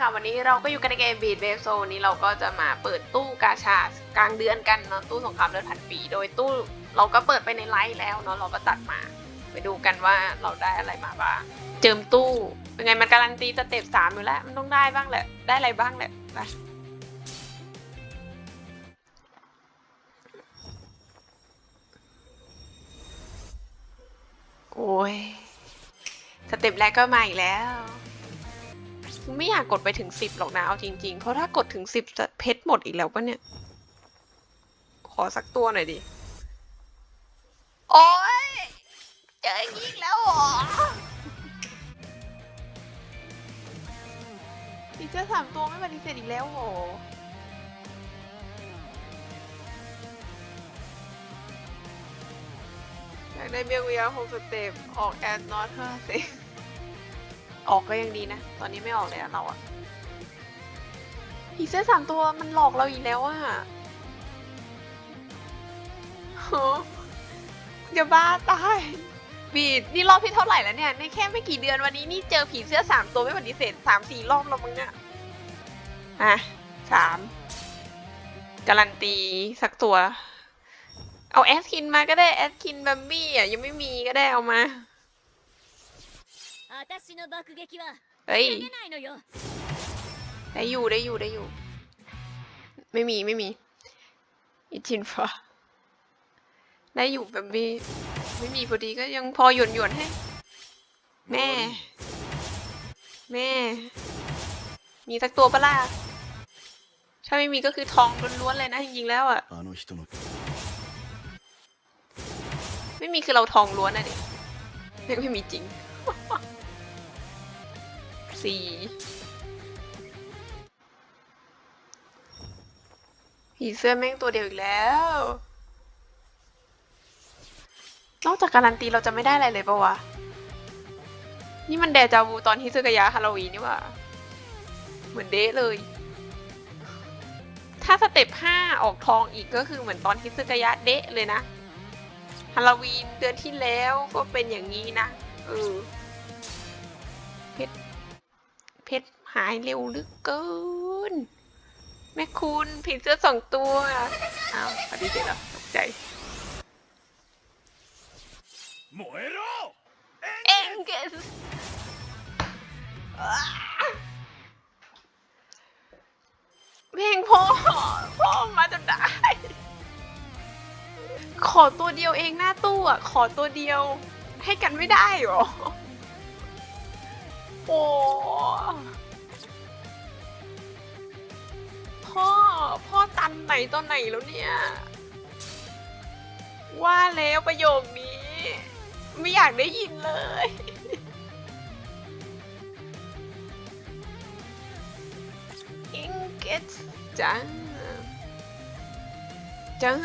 ค่ะ วันนี้เราก็อยู่กันในเกมบีดเบฟโซนี้เราก็จะมาเปิดตู้กาชากลางเดือนกันเนาะตู้สงครามเลือดพันปี โดยตู้เราก็เปิดไปในไลฟ์แล้วเนาะเราก็ตัดมา ไปดูกันว่าเราได้อะไรมาบ้างเจิมตู้เป็นไงมันการันตีสเต็ปสามอยู่แล้ว มันต้องได้บ้างแหละ ได้อะไรบ้างแหละไปโอ้ยสเต็ปแรกก็มาอีกแล้ว ไม่อยากกดไปถึงสิบหรอกนะเอาจริงๆ เพราะถ้ากดถึงสิบจะเพชรหมดอีกแล้วปะเนี่ย ขอสักตัวหน่อยดิ โอ้ยเจออีกแล้วหรออีเจอสามตัวไม่ปฏิเสธอีกแล้วเหอยากได้เบียร์เวียหกสเต็ปออกแอนนอตห้าสิ ออกก็ยังดีนะ ตอนนี้ไม่ออกเลยเราอะผีเสื้อสามตัวมันหลอกเราอีกแล้วอะโหเดี๋ยวบ้าตายบีดนี่รอบที่เท่าไหร่แล้วเนี่ย ในแค่ไม่กี่เดือนวันนี้นี่เจอผีเสื้อสามตัวไม่ปฏิเสธสามสี่รอบแล้วมึงเนี่ยอะสามการันตีสักตัว เอาแอสคินมาก็ได้แอสคินบัมบี้อะยังไม่มีก็ได้เอามา 私の爆撃は เฮ้ย 防げないのよ ได้อยู่ได้อยู่ได้อยู่ ไม่มีไม่มีอิจินฟ้าได้อยู่แบบมีไม่มีพอดีก็ยังพอหยวนหยวนๆให้ แม่ แม่ มีสักตัวปะล่ะถ้าไม่มีก็คือทองล้วนๆเลยนะจริงๆแล้วอ่ะ あの人の ไม่มีคือเราทองล้วนอะดิยังไม่มีจริง สี่ผีเสื้อแม่งตัวเดียวอีกแล้ว นอกจากการันตีเราจะไม่ได้อะไรเลยปะวะ นี่มันแดจาวูตอนฮิซึกยะฮาโลวีนนี่ว่า เหมือนเดะเลย ถ้าสเต็ปห้าออกทองอีกก็คือเหมือนตอนฮิซึกยะเดะเลยนะฮาโลวีนเดือนที่แล้วก็เป็นอย่างนี้นะ เออเพชร หายเร็วลึกเกิน แม่คุณผิดเสื้อสองตัวอ้าวพอดีเสธหรอตกใจโมเอ็งเกสเพลงพ่อพ่อมาจนได้ ขอตัวเดียวเองหน้าตู้อะ ขอตัวเดียวให้กันไม่ได้หรอ โอ้ พ่อ พ่อตันไหนตอนไหนแล้วเนี่ย ว่าแล้วประโยคนี้ ไม่อยากได้ยินเลย อิงเกตจังจัง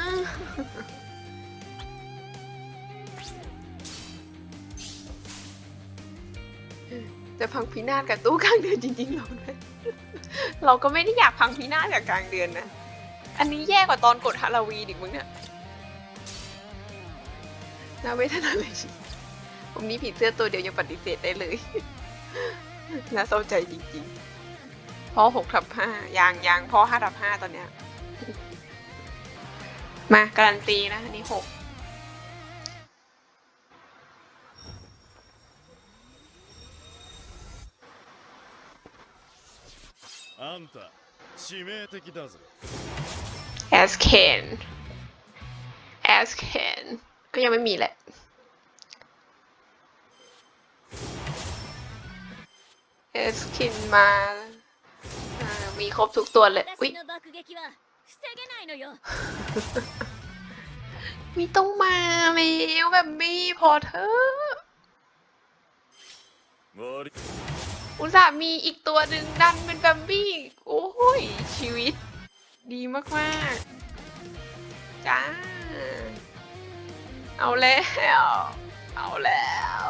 จะพังพินาศกับตู้กลางเดือนจริงๆเราด้วยเราก็ไม่ได้อยากพังพินาศกับกลางเดือนนะ อันนี้แย่กว่าตอนกดฮาโลวีนอีกมึงเนี่ยน่าเวทนาเลยผมนี้ผีเสื้อตัวเดียวยังปฏิเสธได้เลยน่าเศร้าใจจริงๆพ่อหกทับห้ายางยางพ่อห้าทับห้าตอนเนี้ย มาการันตีนะอันนี้หก あんた致命的だぞ แอสเคนแอสเคนก็ยังไม่มีแหละ เอสคินมาอ่ามีครบทุกตัวเลย อุ๊ย 私の爆撃は防げないのよ มีต้องมาแล้วแบบมีพอเถอะ 終わり อุตส่าห์มีอีกตัวหนึ่งดันเป็นแบมบี้ โอ้ยชีวิต ดีมากๆ จ้า เอาแล้ว เอาแล้ว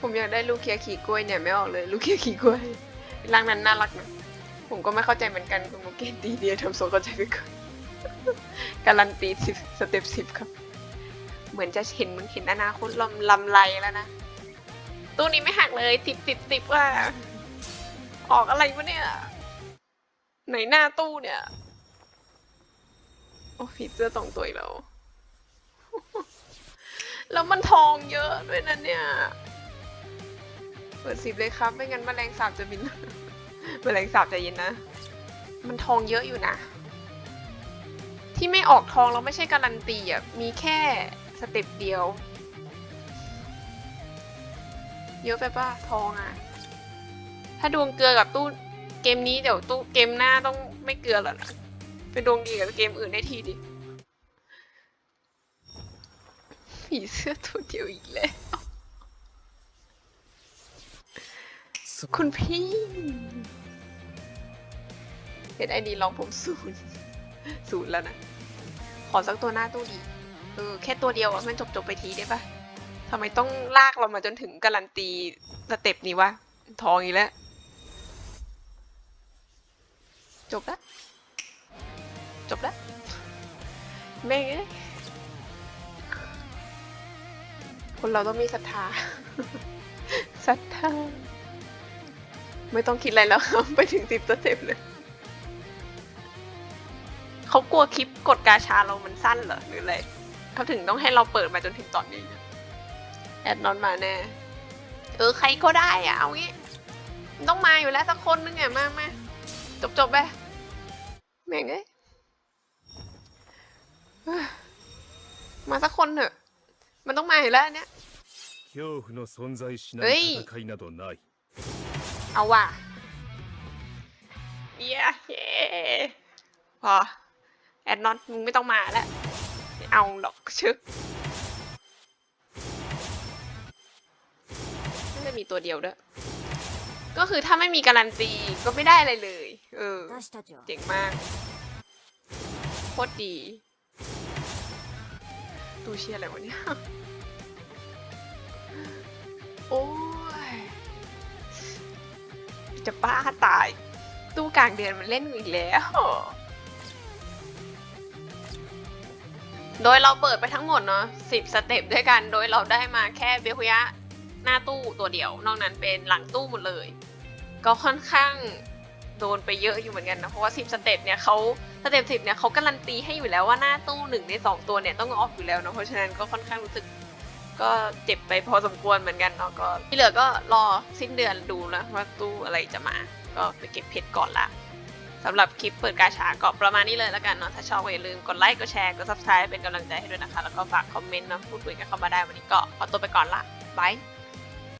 ผมอยากได้ลูกเคียขี่กล้วยเนี่ยไม่ออกเลยลูกเคียขี่กล้วยร่างนั้นน่ารักนะผมก็ไม่เข้าใจเหมือนกันคุณโมเกนตีเดียทำโซเข้าใจไปก่อน การันตีสิบสเต็ปสิบครับ เหมือนจะเห็นมึงเห็นอนาคตลำลำไรแล้วนะ ตู้นี้ไม่หักเลยติดติดติดว่า ออกอะไรวะเนี่ย ไหนหน้าตู้เนี่ย โอ้ผีเสื้อตรงตัวอีกแล้ว แล้วมันทองเยอะด้วยนะเนี่ย เปิดสิบเลยครับ ไม่งั้นแมลงสาบจะบินแมลงสาบใจเย็นนะ มันทองเยอะอยู่นะ ที่ไม่ออกทองเราไม่ใช่การันตีอะ มีแค่สเต็ปเดียว เยอะไปป่ะทองอะ ถ้าดวงเกลือกับตู้เกมนี้เดี๋ยวตู้เกมหน้าต้องไม่เกลือแล้วนะไปดวงดีกับเกมอื่นได้ทีดิผีเสื้อตัวเดียวอีกแล้ว คุณพี่เห็นไอดีลองผมศูนย์ศูนย์แล้วนะ อสักตัวหน้าตู้ดีเออแค่ตัวเดียวอะมันจบจบไปทีได้ปะทำไมต้องลากเรามาจนถึงการันตีสเต็ปนี้วะทองอีกแล้ว จบล้วจบล้วแม่งคนเราต้องมีศรัทธาศรัทธาไม่ต้องคิดอะไรแล้วครับ ไปถึงสิบสเต็ปเลย เขากลัวคลิปกดกาชาเรามันสั้นเหรอหรืออะไรเขาถึงต้องให้เราเปิดมาจนถึงตอนนี้แอดนอนมาแน่เออใครก็ได้อะเอางี้ ต้องมาอยู่แล้วสักคนนึงอะมามาจบจบไปแม่งเอ้ยมาสักคนเถอะ มันต้องมาอยู่แล้วเนี่ยเฮ้ยเอาว่ะเย้พอ แอดนอตมึงไม่ต้องมาแล้วเอาหรอกชึกม่ได้มีตัวเดียวด้วย ก็คือถ้าไม่มีการันตีก็ไม่ได้อะไรเลย เออ เจ๋งมาก โคตรดี ตูเชียอะไรวะเนี่ย โอ้ย จะป้าตาย ตู้กลางเดือนมันเล่นอีกแล้ว โดยเราเปิดไปทั้งหมดเนาะสิบสเต็ปด้วยกัน โดยเราได้มาแค่เบคุยะหน้าตู้ตัวเดียว นอกนั้นเป็นหลังตู้หมดเลย ก็ค่อนข้างโดนไปเยอะอยู่เหมือนกันนะ เพราะว่าสิบสเต็ปเนี่ยเขาสเต็ปสิบเนี่ยเขาการันตีให้อยู่แล้วว่าหน้าตู้หนึ่งในสองตัวเนี่ยต้องออกอยู่แล้วเนาะเพราะฉะนั้นก็ค่อนข้างรู้สึกก็เจ็บไปพอสมควรเหมือนกันเนาะก็ที่เหลือก็รอสิ้นเดือนดูนะว่าตู้อะไรจะมา ก็ไปเก็บเพชรก่อนละ สำหรับคลิปเปิดกาชาก็ประมาณนี้เลยแล้วกันเนาะถ้าชอบก็อย่าลืมกดไลค์กดแชร์กด subscribe เป็นกำลังใจให้ด้วยนะคะ แล้วก็ฝากคอมเมนต์เนาะพูดคุยกันเข้ามาได้วันนี้ก็ขอตัวไปก่อนละบาย